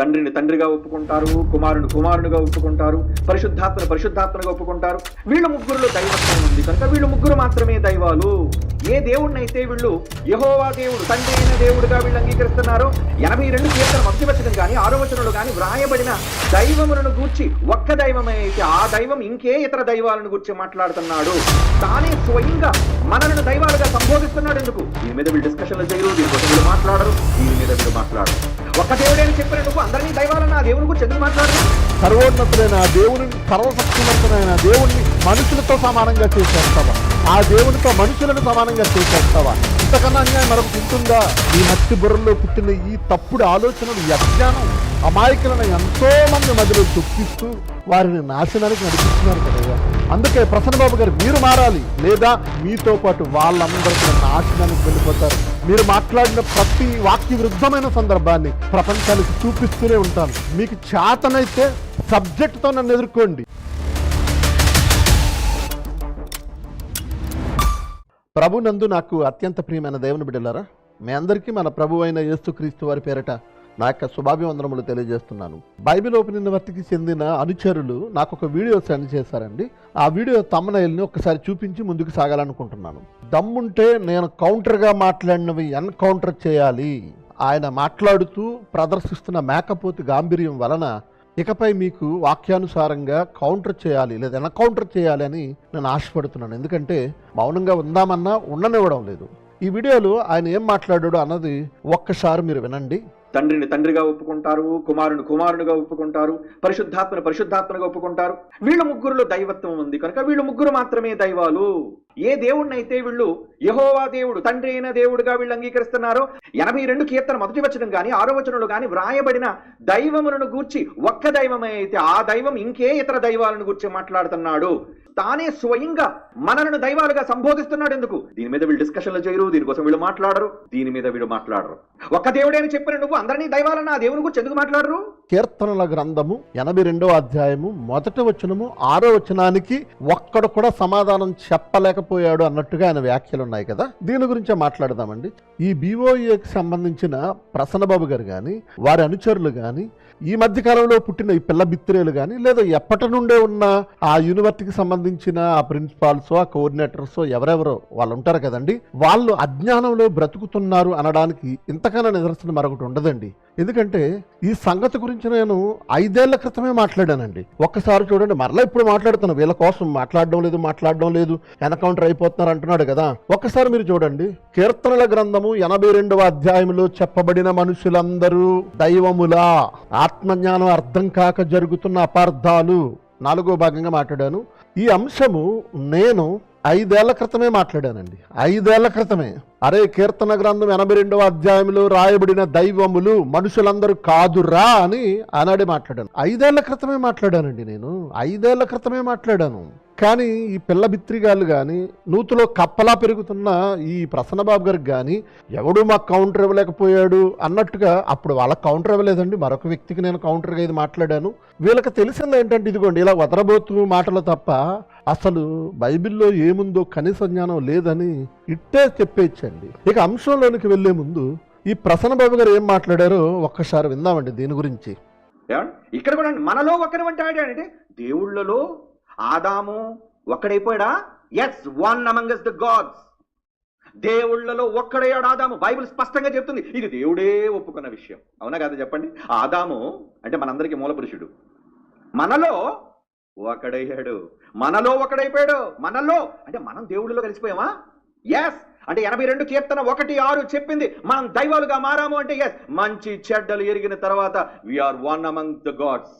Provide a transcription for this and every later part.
తండ్రిని తండ్రిగా ఒప్పుకుంటారు కుమారుని కుమారునిగా ఒప్పుకుంటారు పరిశుద్ధాత్మను పరిశుద్ధాత్మగా ఒప్పుకుంటారు. వీళ్ళ ముగ్గురులో దైవత్వం ఉంది. కనుక వీళ్ళు ముగ్గురు మాత్రమే దైవాలు. ఏ దేవుడినైతే వీళ్ళు యహోవా దేవుడు తండ్రి అయిన దేవుడుగా వీళ్ళు అంగీకరిస్తున్నారో ఎనభై రెండు కీర్తన మొదటి వచనం కానీ ఆరో వచనంలో కానీ వ్రాయబడిన దైవములను గూర్చి ఒక్క దైవమే అయితే ఆ దైవం ఇంకే ఇతర దైవాలను గూర్చి మాట్లాడుతున్నాడు. తానే స్వయంగా మనల్ని దైవాలుగా సంబోధిస్తున్నాడు ఎందుకు? దీని మీద వీళ్ళు డిస్కషన్లు చేయరు దీనికోసం వీళ్ళు మాట్లాడరు దీని మీద వీళ్ళు మాట్లాడరు. ఒక్క దేవుడేని చెప్పినందుకు చెప్పిన నువ్వు అందరినీ దైవాలన్న ఆ దేవుని గురించి ఎందుకు మాట్లాడరు? సర్వోన్నతులైన ఆ దేవుని సర్వశక్తివంతులైన దేవుణ్ణి మనుషులతో సమానంగా చేసేస్తావా? ఆ దేవునితో మనుషులను సమానంగా చేసేస్తావా? ఇంతకన్నా అన్యాయం మరొకటి ఉంటుందా? ఈ మట్టి బుర్రలో పుట్టిన ఈ తప్పుడు ఆలోచనలు అజ్ఞానం అమాయకులను ఎంతో మంది మధ్యలో చొప్పిస్తూ వారిని నాశనానికి నడిపిస్తున్నారు కదా అందుకే ప్రసన్న బాబు గారు మీరు మారాలి. లేదా మీతో పాటు వాళ్ళందరూ కూడా నాశనానికి వెళ్ళిపోతారు. మీరు మాట్లాడిన ప్రతి వాక్య విరుద్ధమైన సందర్భాన్ని ప్రపంచానికి చూపిస్తూనే ఉంటాను. మీకు చేతనైతే సబ్జెక్ట్తో నన్ను ఎదుర్కోండి. ప్రభు నందు నాకు అత్యంత ప్రియమైన దేవుని బిడ్డలారా మీ అందరికీ మన ప్రభు అయిన యేసుక్రీస్తు వారి పేరట నా యొక్క శుభాభివందనములు తెలియజేస్తున్నాను. బైబిల్ ఓపెన్ వర్తికి చెందిన అనుచరులు నాకు ఒక వీడియో సెండ్ చేశారండి. ఆ వీడియో తమ్మనైల్ని ఒకసారి చూపించి ముందుకు సాగాలనుకుంటున్నాను. దమ్ముంటే నేను కౌంటర్గా మాట్లాడినవి ఎన్కౌంటర్ చేయాలి. ఆయన మాట్లాడుతూ ప్రదర్శిస్తున్న మేకపోతి గాంభీర్యం వలన ఇకపై మీకు వాక్యానుసారంగా కౌంటర్ చేయాలి లేదా ఎన్కౌంటర్ చేయాలి అని నేను ఆశపడుతున్నాను. ఎందుకంటే మౌనంగా ఉందామన్నా ఉండనివ్వడం లేదు. ఈ వీడియోలో ఆయన ఏం మాట్లాడాడు అన్నది ఒక్కసారి మీరు వినండి. తండ్రిని తండ్రిగా ఒప్పుకుంటారు కుమారుని కుమారునిగా ఒప్పుకుంటారు పరిశుద్ధాత్మను పరిశుద్ధాత్మగా ఒప్పుకుంటారు. వీళ్ళ ముగ్గురులో దైవత్వం ఉంది. కనుక వీళ్ళు ముగ్గురు మాత్రమే దైవాలు. ఏ దేవుణ్ణైతే వీళ్ళు యహోవా దేవుడు తండ్రి అయిన దేవుడుగా వీళ్ళు అంగీకరిస్తున్నారో ఎనభై రెండు కీర్తన మొదటి వచనం కానీ ఆరో వచనంలో కానీ వ్రాయబడిన దైవములను గూర్చి ఒక్క దైవమే అయితే ఆ దైవం ఇంకే ఇతర దైవాలను గూర్చి మాట్లాడుతున్నాడు. తానే స్వయంగా మనలను దైవాలుగా సంబోధిస్తున్నాడు ఎందుకు? దీని మీద వీళ్ళు డిస్కషన్లు చేయరు దీనికోసం వీళ్ళు మాట్లాడరు దీని మీద వీళ్ళు మాట్లాడరు. ఒక్క దేవుడే అని చెప్పిన నువ్వు అందరినీ దైవాలన్న ఆ దేవుని గురించి ఎందుకు మాట్లాడరు? కీర్తనల గ్రంథము ఎనభై రెండవ అధ్యాయము మొదటి వచనము ఆరో వచనానికి ఒక్కడు కూడా సమాధానం చెప్పలేకపోయాడు అన్నట్టుగా ఆయన వ్యాఖ్యలు ఉన్నాయి కదా. దీని గురించే మాట్లాడదామండి. ఈ బీఓఏకి సంబంధించిన ప్రసన్నబాబు గారు కానీ వారి అనుచరులు కానీ ఈ మధ్య కాలంలో పుట్టిన ఈ పిల్ల బిత్తిరేలు కానీ లేదా ఎప్పటి నుండే ఉన్న ఆ యూనివర్సిటీకి సంబంధించిన ఆ ప్రిన్సిపాల్స్ ఆ కోఆర్డినేటర్స్ ఎవరెవరో వాళ్ళు ఉంటారు కదండి. వాళ్ళు అజ్ఞానంలో బ్రతుకుతున్నారు అనడానికి ఇంతకన్నా నిదర్శనం మరొకటి ఉండదండి. ఎందుకంటే ఈ సంగతి గురించి నేను ఐదేళ్ళ క్రితమే మాట్లాడానండి. ఒక్కసారి చూడండి మరలా ఇప్పుడు మాట్లాడుతున్నా. వీళ్ళ కోసం మాట్లాడడం లేదు మాట్లాడడం లేదు. ఎన్కౌంటర్ అయిపోతున్నారు అంటున్నాడు కదా. ఒక్కసారి మీరు చూడండి కీర్తనల గ్రంథము ఎనభై రెండవ అధ్యాయంలో చెప్పబడిన మనుషులందరూ దైవములా. ఆత్మజ్ఞానం అర్థం కాక జరుగుతున్న అపార్థాలు. నాలుగో భాగంగా మాట్లాడాను. ఈ అంశము నేను ఐదేళ్ళ క్రితమే మాట్లాడానండి. ఐదేళ్ళ క్రితమే. అరే కీర్తన గ్రంథం ఎనభై రెండవ అధ్యాయంలో రాయబడిన దైవములు మనుషులందరూ కాదురా అని ఆనాడే మాట్లాడాను. ఐదేళ్ళ క్రితమే మాట్లాడానండి నేను. ఐదేళ్ళ క్రితమే మాట్లాడాను. కానీ ఈ పిల్ల బిత్రిగాళ్ళు కానీ నూతులో కప్పలా పెరుగుతున్న ఈ ప్రసన్నబాబు గారికి కానీ ఎవడు మాకు కౌంటర్ ఇవ్వలేకపోయాడు అన్నట్టుగా అప్పుడు వాళ్ళకి కౌంటర్ ఇవ్వలేదండి. మరొక వ్యక్తికి నేను కౌంటర్గా ఇది మాట్లాడాను. వీళ్ళకి తెలిసింది ఏంటంటే ఇదిగోండి ఇలా వదరబోతు మాటలు తప్ప అసలు బైబిల్లో ఏముందో కనీస జ్ఞానం లేదని ఇట్టే చెప్పేచ్చండి ఇక అంశంలోనికి వెళ్ళే ముందు ఈ ప్రసన్న బాబు గారు ఏం మాట్లాడారో ఒక్కసారి విందామండి దీని గురించి. ఇక్కడ కూడా మనలో ఒకరి వంటి అంటే దేవుళ్ళలో ఆదాము ఒక్కడైపోయాడా? As one among the gods దేవుళ్ళలో ఒక్కడయ్యాడు ఆదాము. బైబిల్ స్పష్టంగా చెప్తుంది. ఇది దేవుడే ఒప్పుకున్న విషయం. అవునా కదా చెప్పండి? ఆదాము అంటే మనందరికీ మూల పురుషుడు. మనలో ఒకడయ్యాడు. మనలో ఒకడైపోయాడు. మనలో అంటే మనం దేవుడిలో కలిసిపోయామా? ఎస్ అంటే ఎనభై రెండు కీర్తన ఒకటి ఆరు చెప్పింది. మనం దైవాలుగా మారాము అంటే ఎస్ మంచి చెడ్డలు ఎరిగిన తర్వాత we are one among the gods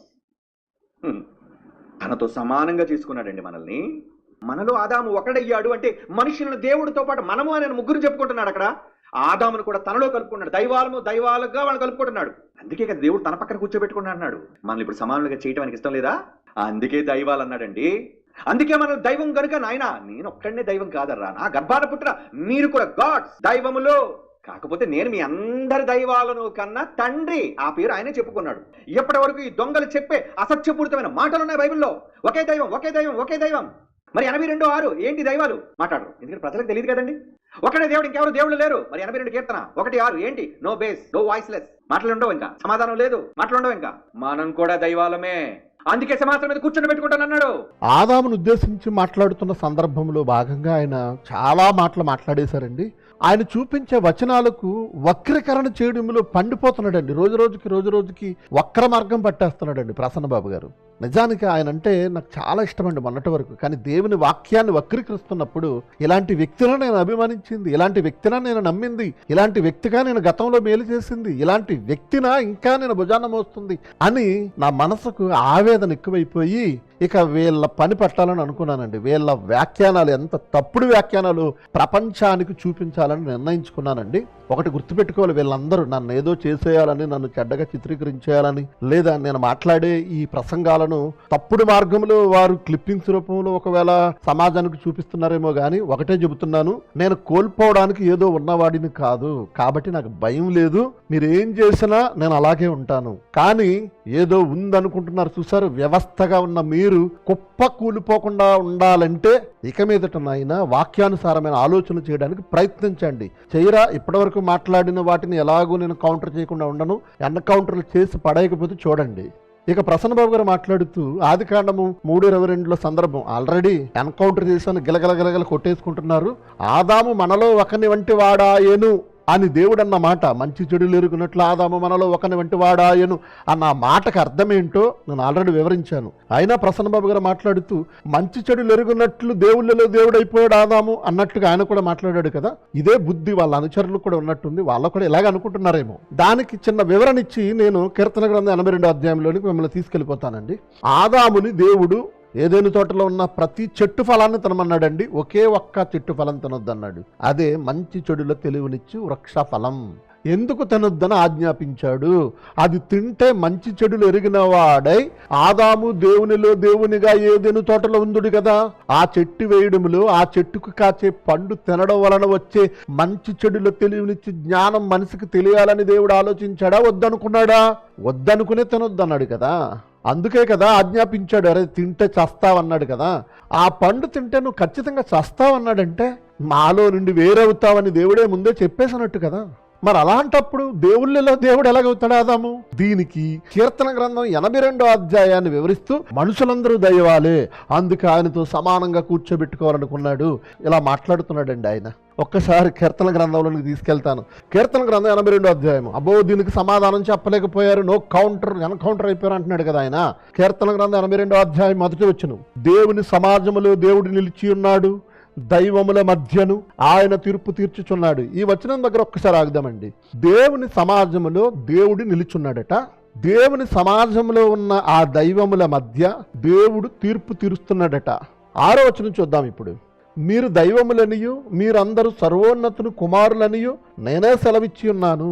తనతో సమానంగా చేసుకున్నాడండి మనల్ని. మనలో ఆదాము ఒకడయ్యాడు అంటే మనుషులను దేవుడితో పాటు మనము అని ముగ్గురు చెప్పుకుంటున్నాడు అక్కడ. ఆదామును కూడా తనలో కలుపుకున్నాడు. దైవాలము దైవాలుగా వాళ్ళు కలుపుకుంటున్నాడు. అందుకే కదా దేవుడు తన పక్కన కూర్చోబెట్టుకున్నాడు అన్నాడు. మనల్ని ఇప్పుడు సమానులుగా చేయటం ఆయనకి ఇష్టం లేదా? అందుకే దైవాలు అన్నాడండి. అందుకే మన దైవం కనుక నాయన నేను ఒక్కడనే దైవం కాదర్రా. నా గర్భాన పుట్టిన మీరు కూడా గాడ్స్ దైవములో. కాకపోతే నేను మీ అందరి దైవాలను కన్నా తండ్రి ఆ పేరు ఆయనే చెప్పుకున్నాడు. ఇప్పటి వరకు ఈ దొంగలు చెప్పే అసత్యపూరితమైన మాటలు ఉన్నాయి బైబిల్లో. ఒకే దైవం ఒకే దైవం ఒకే దైవం. మరి ఎనభై రెండు ఆరు ఏంటి దైవాలు? మాట్లాడరు. ఎందుకంటే ప్రజలకు తెలియదు కదండి. ఒకటే దేవుడు ఇంకెవరు దేవుడు లేరు. మరి ఎనభై రెండు కీర్తన. ఒకటి ఆరు ఏంటి? No base no voiceless మాటలు ఉండవు ఇంకా. సమాధానం లేదు. మాటలుండవు ఇంకా. మనం కూడా దైవాలమే. అందుకే సమాజం మీద కూర్చొని పెట్టుకుంటానన్నాడు ఆదామును ఉద్దేశించి మాట్లాడుతున్న సందర్భంలో భాగంగా ఆయన చాలా మాటలు మాట్లాడేశారండి. ఆయన చూపించే వచనాలకు వక్రీకరణ చేయడంలో పండిపోతున్నాడండి. రోజు రోజుకి రోజు రోజుకి వక్ర మార్గం పట్టేస్తున్నాడండి ప్రసన్న బాబు గారు. నిజానికి ఆయన అంటే నాకు చాలా ఇష్టమండి మొన్నటి వరకు. కానీ దేవుని వాక్యాన్ని వక్రీకరిస్తున్నప్పుడు ఇలాంటి వ్యక్తిని నేను అభిమానించింది ఇలాంటి వ్యక్తిన నేను నమ్మింది ఇలాంటి వ్యక్తిగా నేను గతంలో మేలు చేసింది ఇలాంటి వ్యక్తిన ఇంకా నేను భుజాన మోస్తుంది అని నా మనసుకు ఆవేదన ఎక్కువైపోయి ఇక వీళ్ళ పని పట్టాలని అనుకున్నానండి. వీళ్ళ వ్యాఖ్యానాలు ఎంత తప్పుడు వ్యాఖ్యానాలు ప్రపంచానికి చూపించాలని నిర్ణయించుకున్నానండి. ఒకటి గుర్తుపెట్టుకోవాలి వీళ్ళందరూ నన్ను ఏదో చేసేయాలని నన్ను చెడ్డగా చిత్రీకరించేయాలని లేదా నేను మాట్లాడే ఈ ప్రసంగాలను తప్పుడు మార్గంలో వారు క్లిప్పింగ్స్ రూపంలో ఒకవేళ సమాజానికి చూపిస్తున్నారేమో కానీ ఒకటే చెబుతున్నాను. నేను కోల్పోవడానికి ఏదో ఉన్నవాడిని కాదు. కాబట్టి నాకు భయం లేదు. మీరు ఏం చేసినా నేను అలాగే ఉంటాను. కానీ ఏదో ఉందనుకుంటున్నారు చూసారు వ్యవస్థగా ఉన్న మీరు కుప్ప కూలిపోకుండా ఉండాలంటే ఇక మీదట నాయన వాక్యానుసారమైన ఆలోచన చేయడానికి ప్రయత్నించండి చేయరా? ఇప్పటివరకు మాట్లాడిన వాటిని ఎలాగో నేను కౌంటర్ చేయకుండా ఉండను. ఎన్కౌంటర్లు చేసి పడేయకపోతే చూడండి. ఇక ప్రసన్న బాబు గారు మాట్లాడుతూ ఆది కాండము మూడు ఇరవై రెండులో సందర్భం. ఆల్రెడీ ఎన్కౌంటర్ చేశాను. గిలగల గిలగల కొట్టేసుకుంటున్నారు. ఆదాము మనలో ఒకని వంటి వాడాయేను అని దేవుడన్న మాట మంచి చెడులు ఎరుగునట్లు ఆదాము మనలో ఒకని వంటి వాడాయను అన్న ఆ మాటకు అర్థమేంటో నేను ఆల్రెడీ వివరించాను. అయినా ప్రసన్నబాబు గారు మాట్లాడుతూ మంచి చెడులు ఎరుగునట్లు దేవుళ్ళలో దేవుడు అయిపోయాడు ఆదాము అన్నట్టుగా ఆయన కూడా మాట్లాడాడు కదా. ఇదే బుద్ధి వాళ్ళ అనుచరులు కూడా ఉన్నట్టుంది వాళ్ళు కూడా ఇలాగ అనుకుంటున్నారేమో. దానికి చిన్న వివరణ ఇచ్చి నేను కీర్తన గ్రంథం ఎనభై రెండు అధ్యాయంలోనికి మిమ్మల్ని తీసుకెళ్ళిపోతానండి. ఆదాముని దేవుడు ఏదేను తోటలో ఉన్న ప్రతి చెట్టు ఫలాన్ని తినమన్నాడండి. ఒకే ఒక్క చెట్టు ఫలం తినొద్దన్నాడు. అదే మంచి చెడుల తెలివినిచ్చి వృక్ష ఫలం ఎందుకు తినొద్దని ఆజ్ఞాపించాడు. అది తింటే మంచి చెడులు ఎరిగిన వాడై ఆదాము దేవునిలో దేవునిగా ఏదైనా తోటలో ఉందుడు కదా. ఆ చెట్టు వేయడములో ఆ చెట్టుకు కాచే పండు తినడం వలన వచ్చే మంచి చెడులో తెలివినిచ్చి జ్ఞానం మనిషికి తెలియాలని దేవుడు ఆలోచించాడా? వద్దనుకున్నాడా? వద్దనుకునే తినొద్దన్నాడు కదా. అందుకే కదా ఆజ్ఞాపించాడు అరే తింటే చస్తావన్నాడు కదా. ఆ పండు తింటే నువ్వు ఖచ్చితంగా చస్తావన్నాడంటే మాలో నుండి వేరవుతావని దేవుడే ముందే చెప్పేసినట్టు కదా. మరి అలాంటప్పుడు దేవుళ్ళలో దేవుడు ఎలాగవుతాడు ఆదాము? దీనికి కీర్తన గ్రంథం ఎనభై రెండో అధ్యాయాన్ని వివరిస్తూ మనుషులందరూ దైవాలే అందుకే ఆయనతో సమానంగా కూర్చోబెట్టుకోవాలనుకున్నాడు. ఇలా మాట్లాడుతున్నాడండి ఆయన. ఒక్కసారి కీర్తన గ్రంథంలోనికి తీసుకెళ్తాను. కీర్తన గ్రంథం ఎనభై రెండో అధ్యాయం. అబ్బో దీనికి సమాధానం చెప్పలేకపోయారు. నో కౌంటర్ ఎన్కౌంటర్ అయిపోయారు అంటున్నాడు కదా ఆయన. కీర్తన గ్రంథం ఎనభై రెండో అధ్యాయం మొదటి వచ్చును దేవుని సమాజంలో దేవుడు నిలిచి ఉన్నాడు. దైవముల మధ్యను ఆయన తీర్పు తీర్చుచున్నాడు. ఈ వచనం దగ్గర ఒక్కసారి ఆగుదామండి. దేవుని సమాజములో దేవుడు నిలుచున్నాడట. దేవుని సమాజంలో ఉన్న ఆ దైవముల మధ్య దేవుడు తీర్పు తీరుస్తున్నాడట. ఆరో వచనం చూద్దాం ఇప్పుడు. మీరు దైవములనియు మీరందరూ సర్వోన్నతుని కుమారులనియు నేనే సెలవిచ్చి ఉన్నాను.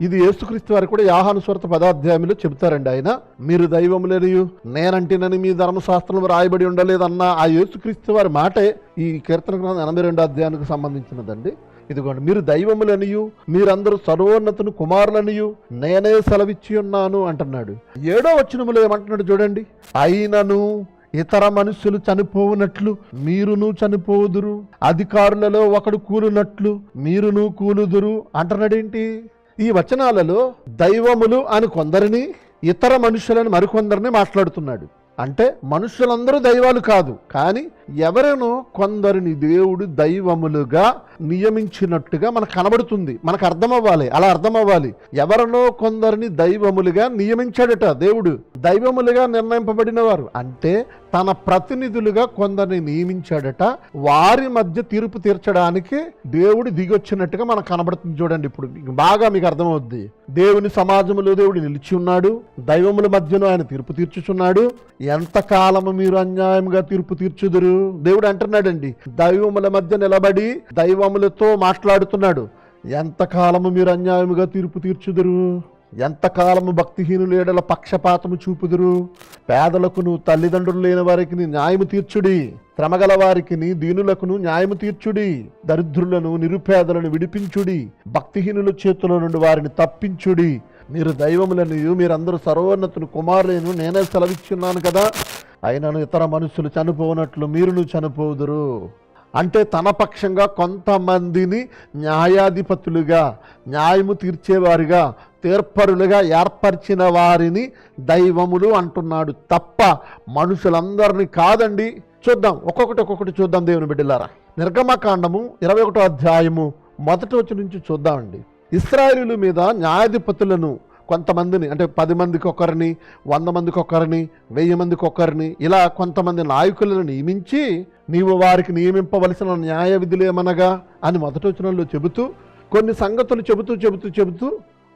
ఇది యేసుక్రీస్తు వారు కూడా యాహానుస్వరత పదాధ్యాయంలో చెబుతారండి ఆయన. మీరు దైవములనియు నేనంటినని మీ ధర్మశాస్త్రం రాయబడి ఉండలేదన్న ఆ యేసుక్రీస్తు వారి మాటే ఈ కీర్తన గ్రంథం ఎనభై రెండు అధ్యాయానికి సంబంధించినదండి. ఇదిగోండి మీరు దైవములనియు మీరందరూ సర్వోన్నతుని కుమారులనియు నేనే సెలవిచ్చి ఉన్నాను అంటున్నాడు. ఏడో వచనములో ఏమంటున్నాడు చూడండి. అయినను ఇతర మనుషులు చనిపోవునట్లు మీరును చనిపోదురు అధికారులలో ఒకడు కూలునట్లు మీరును కూలుదురు అంటున్నాడేంటి? ఈ వచనాలలో దైవములు అని కొందరిని ఇతర మనుషులను మరికొందరిని మాట్లాడుతున్నాడు. అంటే మనుషులందరూ దైవాలు కాదు. కానీ ఎవరైనా కొందరిని దేవుడు దైవములుగా నియమించినట్టుగా మనకు కనబడుతుంది. మనకు అర్థమవ్వాలి. అలా అర్థమవ్వాలి. ఎవరినో కొందరిని దైవములుగా నియమించాడట దేవుడు. దైవములుగా నిర్ణయింపబడిన వారు అంటే తన ప్రతినిధులుగా కొందరిని నియమించాడట. వారి మధ్య తీర్పు తీర్చడానికి దేవుడు దిగొచ్చినట్టుగా మనకు కనబడుతుంది చూడండి ఇప్పుడు. బాగా మీకు అర్థమవుద్ది. దేవుని సమాజంలో దేవుడు నిలిచి ఉన్నాడు. దైవముల మధ్యలో ఆయన తీర్పు తీర్చుచున్నాడు. ఎంతకాలము మీరు అన్యాయంగా తీర్పు తీర్చుదురు? దేవుడు అంటున్నాడండి. దైవముల మధ్య నిలబడి దైవములతో మాట్లాడుతున్నాడు. ఎంతకాలము మీరు అన్యాయముగా తీర్పు తీర్చుదురు? ఎంతకాలము భక్తిహీనుల ఏడల పక్షపాతము చూపుదురు? పేదలకును తల్లిదండ్రులు లేని వారికి న్యాయము తీర్చుడి. శ్రమగల వారికి దీనులకును న్యాయము తీర్చుడి. దరిద్రులను నిరుపేదలను విడిపించుడి. భక్తిహీనుల చేతుల నుండి వారిని తప్పించుడి. మీరు దైవములను మీరందరూ సర్వోన్నతుని కుమారులను నేనే సెలవిచ్చున్నాను కదా. అయినను ఇతర మనుషులు చనిపోనట్లు మీరును చనిపోదురు. అంటే తన పక్షంగా కొంతమందిని న్యాయాధిపతులుగా న్యాయము తీర్చేవారుగా తీర్పరులుగా ఏర్పరిచిన వారిని దైవములు అంటున్నాడు తప్ప మనుషులందరినీ కాదండి. చూద్దాం ఒక్కొక్కటి ఒక్కొక్కటి చూద్దాం దేవుని బిడ్డలారా. నిర్గమకాండము ఇరవై ఒకటో అధ్యాయము మొదటి వచ్చి నుంచి చూద్దామండి. ఇస్రాయేలీల మీద న్యాయాధిపతులను కొంతమందిని అంటే పది మందికి ఒకరిని వంద మందికి ఒకరిని వెయ్యి మందికి ఒకరిని ఇలా కొంతమంది నాయకులను నియమించి నీవు వారికి నియమింపవలసిన న్యాయ విధులేమనగా అని మొదటి వచనంలో చెబుతూ కొన్ని సంగతులు చెబుతూ చెబుతూ చెబుతూ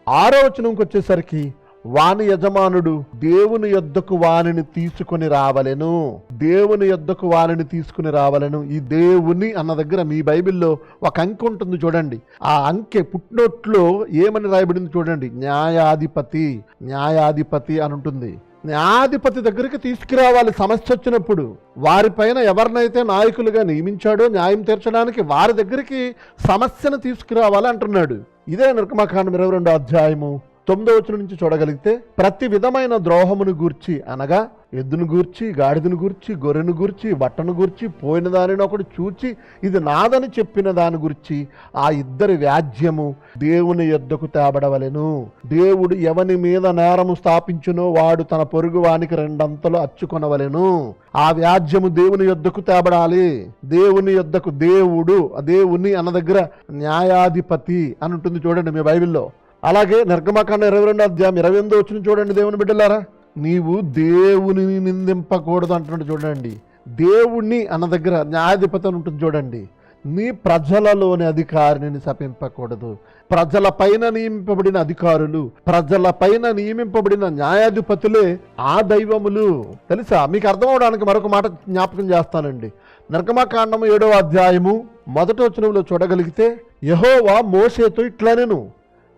ఆరో వచనంకి వచ్చేసరికి వాని యజమానుడు దేవుని యొద్దకు వానిని తీసుకొని రావలెను. దేవుని యొద్దకు వానిని తీసుకుని రావలెను. ఈ దేవుని అన్న దగ్గర మీ బైబిల్లో ఒక అంకె ఉంటుంది చూడండి. ఆ అంకె పుట్టినోట్లో ఏమని రాయబడింది చూడండి. న్యాయాధిపతి న్యాయాధిపతి అని ఉంటుంది. న్యాయాధిపతి దగ్గరికి తీసుకురావాలి. సమస్య వచ్చినప్పుడు వారిపైన ఎవరినైతే నాయకులుగా నియమించాడో న్యాయం తీర్చడానికి వారి దగ్గరికి సమస్యను తీసుకురావాలి అంటున్నాడు. ఇదే నిర్గమకాండం ఇరవై రెండో అధ్యాయము. తొమ్మిదో వచనం నుంచి చూడగలిగితే ప్రతి విధమైన ద్రోహమును గూర్చి అనగా ఎద్దును గూర్చి గాడిదను గూర్చి గొర్రెను గూర్చి బట్టను గూర్చి పోయిన దానిని ఒకటి చూచి ఇది నాదని చెప్పిన దాని గురించి ఆ ఇద్దరి వ్యాజ్యము దేవుని యొద్దకు తేబడవలెను. దేవుడు ఎవని మీద నేరము స్థాపించునో వాడు తన పొరుగు వానికి రెండంతలు అచ్చుకొనవలెను. ఆ వ్యాజ్యము దేవుని యొద్దకు తేబడాలి. దేవుని యొద్దకు దేవుడు దేవుని అన్న దగ్గర న్యాయాధిపతి అని ఉంటుంది చూడండి మీ బైబిల్లో. అలాగే నిర్గమకాండ ఇరవై రెండు అధ్యాయం ఇరవై ఎనిమిది వచ్చిన చూడండి దేవుని బిడ్డలారా. నీవు దేవుని నిందింపకూడదు అంటున్నాడు చూడండి. దేవుణ్ణి అన్న దగ్గర న్యాయాధిపతి ఉంటుంది చూడండి. నీ ప్రజలలోని అధికారిని శపింపకూడదు. ప్రజల పైన నియమింపబడిన అధికారులు ప్రజల పైన నియమింపబడిన న్యాయాధిపతులే ఆ దైవములు. తెలుసా? మీకు అర్థం అవడానికి మరొక మాట జ్ఞాపకం చేస్తానండి. నిర్గమకాండము ఏడవ అధ్యాయము మొదటి వచనంలో చూడగలిగితే యహోవా మోసేతో ఇట్లా నేను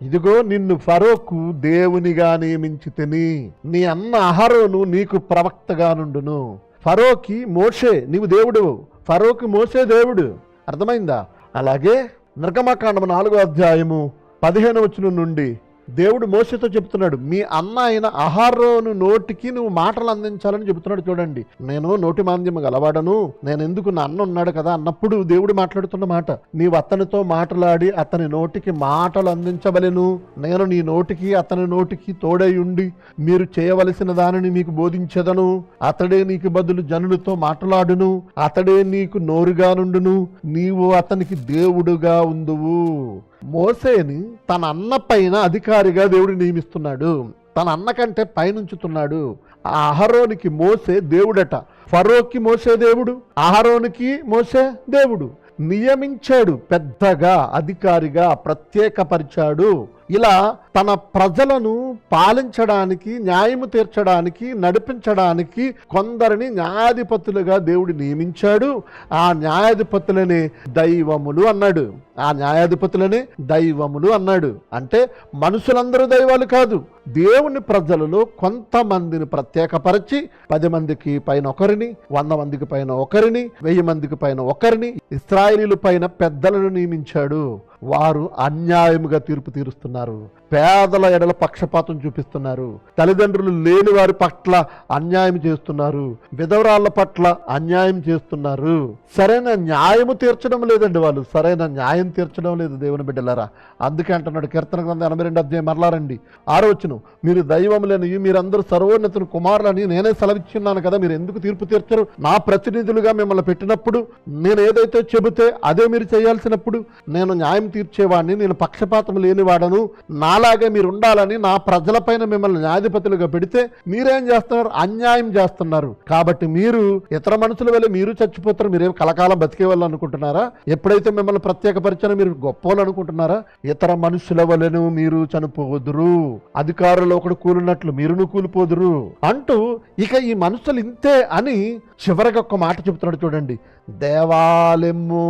ఇదిగో నిన్ను ఫరోకు దేవునిగా నియమించితిని. నీ అన్న అహరోను నీకు ప్రవక్తగా నుండును. ఫరోకి మోషే నీవు దేవుడు. ఫరోకి మోసే దేవుడు. అర్థమైందా? అలాగే నిర్గమకాండము నాలుగో అధ్యాయము పదిహేను వచనం నుండి దేవుడు మోసతో చెప్తున్నాడు మీ అన్న అయిన అహారోను నోటికి నువ్వు మాటలు అందించాలని చెబుతున్నాడు చూడండి. నేను నోటి మాంద్యము గలవాడను నేను ఎందుకు నా అన్న ఉన్నాడు కదా అన్నప్పుడు దేవుడు మాట్లాడుతున్న మాట. నీవు అతనితో మాట్లాడి అతని నోటికి మాటలు అందించవలెను. నేను నీ నోటికి అతని నోటికి తోడై ఉండి మీరు చేయవలసిన దానిని మీకు బోధించదను. అతడే నీకు బదులు జనులతో మాట్లాడును. అతడే నీకు నోరుగా నుండును నీవు అతనికి దేవుడుగా ఉందువు. మోసేని తన అన్న పైన అధికారిగా దేవుడు నియమిస్తున్నాడు. తన అన్న కంటే పైనుంచుతున్నాడు. ఆ అహరోనికి మోసే దేవుడట. ఫరోకి మోసే దేవుడు అహరోనికి మోసే దేవుడు. నియమించాడు పెద్దగా అధికారిగా ప్రత్యేకపరిచాడు. ఇలా తన ప్రజలను పాలించడానికి న్యాయము తీర్చడానికి నడిపించడానికి కొందరిని న్యాయాధిపతులుగా దేవుడు నియమించాడు. ఆ న్యాయాధిపతులనే దైవములు అన్నాడు. ఆ న్యాయాధిపతులనే దైవములు అన్నాడు. అంటే మనుషులందరూ దైవాలు కాదు. దేవుని ప్రజలలో కొంతమందిని ప్రత్యేకపరిచి పది మందికి పైన ఒకరిని వంద మందికి పైన ఒకరిని వెయ్యి మందికి పైన ఒకరిని ఇస్రాయేలీల పైన పెద్దలను నియమించాడు. వారు అన్యాయముగా తీర్పు తీరుస్తున్నారు. పేదల ఎడల పక్షపాతం చూపిస్తున్నారు. తల్లిదండ్రులు లేని వారి పట్ల అన్యాయం చేస్తున్నారు. విధవరాళ్ళ పట్ల అన్యాయం చేస్తున్నారు. సరైన న్యాయము తీర్చడం లేదండి వాళ్ళు. సరైన న్యాయం తీర్చడం లేదు దేవుని బిడ్డలారా. అందుకే అంటున్నాడు కీర్తన గ్రంథం ఎనభై రెండు అధ్యాయం మరలారండి ఆరోచను మీరు దైవం లేని మీరందరూ సర్వోన్నతుని కుమారులని నేనే సెలవిచ్చున్నాను కదా మీరు ఎందుకు తీర్పు తీర్చరు? నా ప్రతినిధులుగా మిమ్మల్ని పెట్టినప్పుడు నేను ఏదైతే చెబితే అదే మీరు చేయాల్సినప్పుడు నేను న్యాయం తీర్చేవాడిని నేను పక్షపాతం లేనివాడను నా నాలాగే మీరు ఉండాలని నా ప్రజలపైన మిమ్మల్ని న్యాయాధిపతులుగా పెడితే మీరేం చేస్తున్నారు? అన్యాయం చేస్తున్నారు. కాబట్టి మీరు ఇతర మనుషుల వల్ల మీరు చచ్చిపోతారు మీరేం కలకాలం బతికే వాళ్ళు అనుకుంటున్నారా ఎప్పుడైతే మిమ్మల్ని ప్రత్యేక పరిచయం మీరు గొప్పలు అనుకుంటున్నారా ఇతర మనుషుల వలెను మీరు చనిపోదురు. అధికారులు ఒకడు కూలినట్లు మీరును కూలిపోదురు. అంటూ ఇక ఈ మనుషులు ఇంతే అని చివరికి ఒక మాట చెబుతున్నాడు చూడండి. దేవాలెమ్ము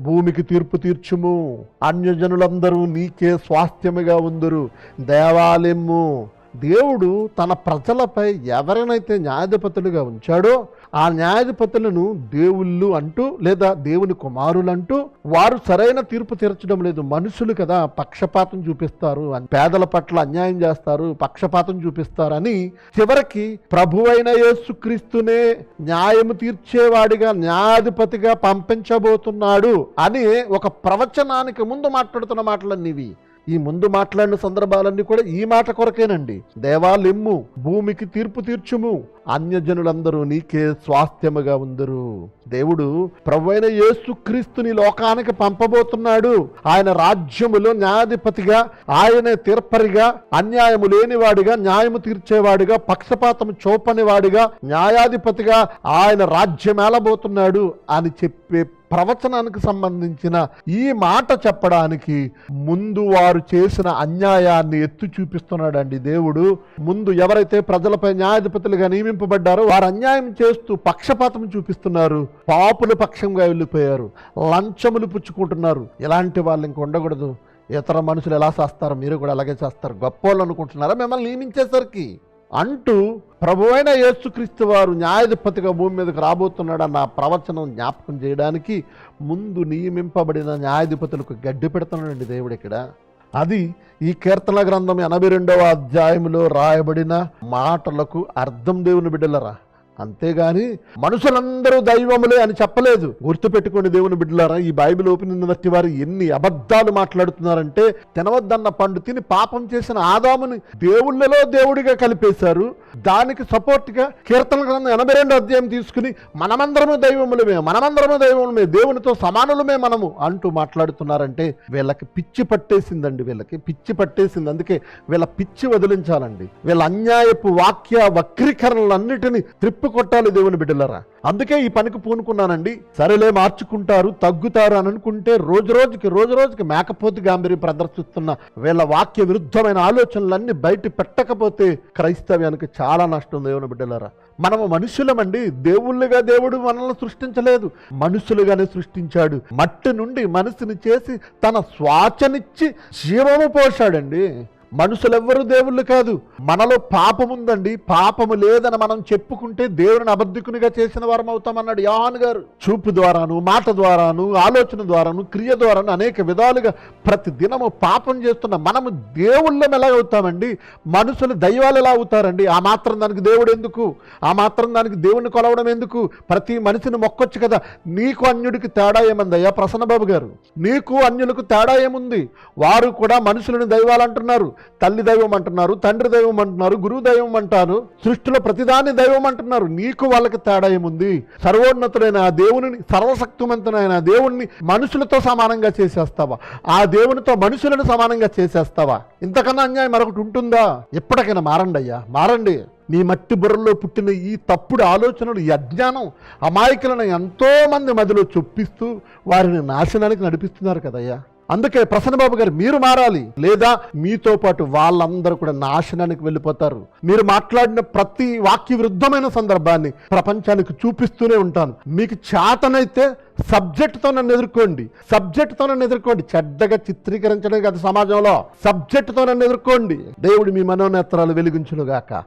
భూమికి తీర్పు తీర్చుము. అన్యజనులందరూ నీకే స్వాస్థ్యముగా ఉందరు. దేవాలయము దేవుడు తన ప్రజలపై ఎవరినైతే న్యాయాధిపతులుగా ఉంచాడో ఆ న్యాయాధిపతులను దేవుళ్ళు అంటూ లేదా దేవుని కుమారులు అంటూ వారు సరైన తీర్పు తీర్చడం లేదు. మనుషులు కదా పక్షపాతం చూపిస్తారు అని పేదల పట్ల అన్యాయం చేస్తారు పక్షపాతం చూపిస్తారని చివరికి ప్రభువైన యేసుక్రీస్తునే న్యాయము తీర్చేవాడిగా న్యాయాధిపతిగా పంపించబోతున్నాడు అని ఒక ప్రవచనానికి ముందు మాట్లాడుతున్న మాటలన్నీ ఇవి ఈ ముందు మాట్లాడిన సందర్భాలన్నీ కూడా ఈ మాట కొరకేనండి. దేవాలిమ్ము భూమికి తీర్పు తీర్చుము. అన్యజనులందరూ నీకే స్వాస్థ్యముగా ఉందరు. దేవుడు ప్రవ్వైన యేసుక్రీస్తుని లోకానికి పంపబోతున్నాడు. ఆయన రాజ్యములో న్యాయాధిపతిగా ఆయనే తీర్పరిగా అన్యాయము లేనివాడిగా న్యాయము తీర్చేవాడిగా పక్షపాతము చూపనివాడిగా న్యాయాధిపతిగా ఆయన రాజ్యం ఏలబోతున్నాడు అని చెప్పే ప్రవచనానికి సంబంధించిన ఈ మాట చెప్పడానికి ముందు వారు చేసిన అన్యాయాన్ని ఎత్తి చూపిస్తున్నాడండి దేవుడు. ముందు ఎవరైతే ప్రజలపై న్యాయాధిపతులుగా నియమింపబడ్డారో వారు అన్యాయం చేస్తూ పక్షపాతం చూపిస్తున్నారు. పాపుల పక్షంగా వెళ్ళిపోయారు. లంచములు పుచ్చుకుంటున్నారు. ఇలాంటి వాళ్ళు ఇంక ఉండకూడదు. ఇతర మనుషులు ఎలా చేస్తారు? మీరు కూడా అలాగే చేస్తారు. గొప్పోళ్ళు అనుకుంటున్నారా? మిమ్మల్ని నియమించేసరికి. అంటూ ప్రభువైన యేసుక్రీస్తు వారు న్యాయాధిపతిగా భూమి మీదకి రాబోతున్నాడన్న ప్రవచనం జ్ఞాపకం చేయడానికి ముందు నియమింపబడిన న్యాయాధిపతులకు గడ్డి పెడుతున్నాడండి దేవుడు ఇక్కడ. అది ఈ కీర్తన గ్రంథం ఎనభై రెండవ అధ్యాయంలో రాయబడిన మాటలకు అర్థం దేవుని బిడ్డలరా. అంతేగాని మనుషులందరూ దైవములే అని చెప్పలేదు. గుర్తుపెట్టుకోండి దేవుని బిడ్డలారా ఈ బైబిల్ ఓపెన్ బట్టి వారు ఎన్ని అబద్ధాలు మాట్లాడుతున్నారంటే తినవద్దన్న పండు తిని పాపం చేసిన ఆదాముని దేవుళ్ళలో దేవుడిగా కలిపేశారు. దానికి సపోర్ట్గా కీర్తన గ్రంథం ఎనభై రెండు అధ్యాయం తీసుకుని మనమందరము దైవములమే మనమందరము దైవములమే దేవునితో సమానులమే మనము అంటూ మాట్లాడుతున్నారంటే వీళ్ళకి పిచ్చి పట్టేసిందండి వీళ్ళకి పిచ్చి పట్టేసింది. అందుకే వీళ్ళ పిచ్చి వదిలించాలండి. వీళ్ళ అన్యాయపు వాక్య వక్రీకరణలన్నిటిని త్రిప్పి కొట్టాలి దేవుని బిడ్డలరా. అందుకే ఈ పనికి పూనుకున్నానండి. సరేలే మార్చుకుంటారు తగ్గుతారు అని అనుకుంటే రోజు రోజుకి రోజు రోజుకి మేకపోతు గాంభీర్యం ప్రదర్శిస్తున్న వీళ్ళ వాక్య విరుద్ధమైన ఆలోచనలన్నీ బయట పెట్టకపోతే క్రైస్తవ్యానికి చాలా నష్టం దేవుని బిడ్డలరా. మనము మనుషులమండి దేవుళ్ళుగా దేవుడు మనల్ని సృష్టించలేదు. మనుషులుగానే సృష్టించాడు. మట్టి నుండి మనసుని చేసి తన స్వాచనిచ్చి జీవము పోశాడండి. మనుషులెవ్వరూ దేవుళ్ళు కాదు. మనలో పాపం ఉందండి పాపము లేదని మనం చెప్పుకుంటే దేవుడిని అబద్ధికునిగా చేసిన వారం అవుతామన్నాడు యోహాన్ గారు. చూపు ద్వారాను మాట ద్వారాను ఆలోచన ద్వారాను క్రియ ద్వారాను అనేక విధాలుగా ప్రతి దినము పాపం చేస్తున్న మనము దేవుళ్ళం ఎలా అవుతామండి మనుషులు దైవాలు ఎలా అవుతారండి ఆ మాత్రం దానికి దేవుడు ఎందుకు? ఆ మాత్రం దానికి దేవుడిని కొలవడం ఎందుకు? ప్రతి మనిషిని మొక్కొచ్చు కదా. నీకు అన్యుడికి తేడా ఏమందయ్యా? ప్రసన్నబాబు గారు. నీకు అన్యులకు తేడా ఏముంది? వారు కూడా మనుషులను దైవాలు అంటున్నారు తల్లి దైవం అంటున్నారు తండ్రి దైవం అంటున్నారు గురువు దైవం అంటారు సృష్టిలో ప్రతిదాని దైవం అంటున్నారు. నీకు వాళ్ళకి తేడా ఏముంది? సర్వోన్నతుడైన ఆ దేవుని సర్వశక్తివంతుడైన దేవుణ్ణి మనుషులతో సమానంగా చేసేస్తావా? ఆ దేవునితో మనుషులను సమానంగా చేసేస్తావా? ఇంతకన్నా అన్యాయం మరొకటి ఉంటుందా? ఎప్పటికైనా మారండి అయ్యా మారండి. నీ మట్టి బుర్రలో పుట్టిన ఈ తప్పుడు ఆలోచనలు ఈ అజ్ఞానం అమాయకులను ఎంతోమంది మదిలో చొప్పిస్తూ వారిని నాశనానికి నడిపిస్తున్నారు కదయ్యా. అందుకే ప్రసన్నబాబు గారు మీరు మారాలి. లేదా మీతో పాటు వాళ్ళందరూ కూడా నాశనానికి వెళ్ళిపోతారు. మీరు మాట్లాడిన ప్రతి వాక్య విరుద్ధమైన సందర్భాన్ని ప్రపంచానికి చూపిస్తూనే ఉంటాను. మీకు చేతనైతే సబ్జెక్ట్తో నన్ను ఎదుర్కోండి. సబ్జెక్ట్తో నన్ను ఎదుర్కోండి. చెడ్డగా చిత్రీకరించడం కాదు సమాజంలో. సబ్జెక్ట్తో నన్ను ఎదుర్కోండి. దేవుడు మీ మనోనేత్రాలు వెలిగించునుగాక.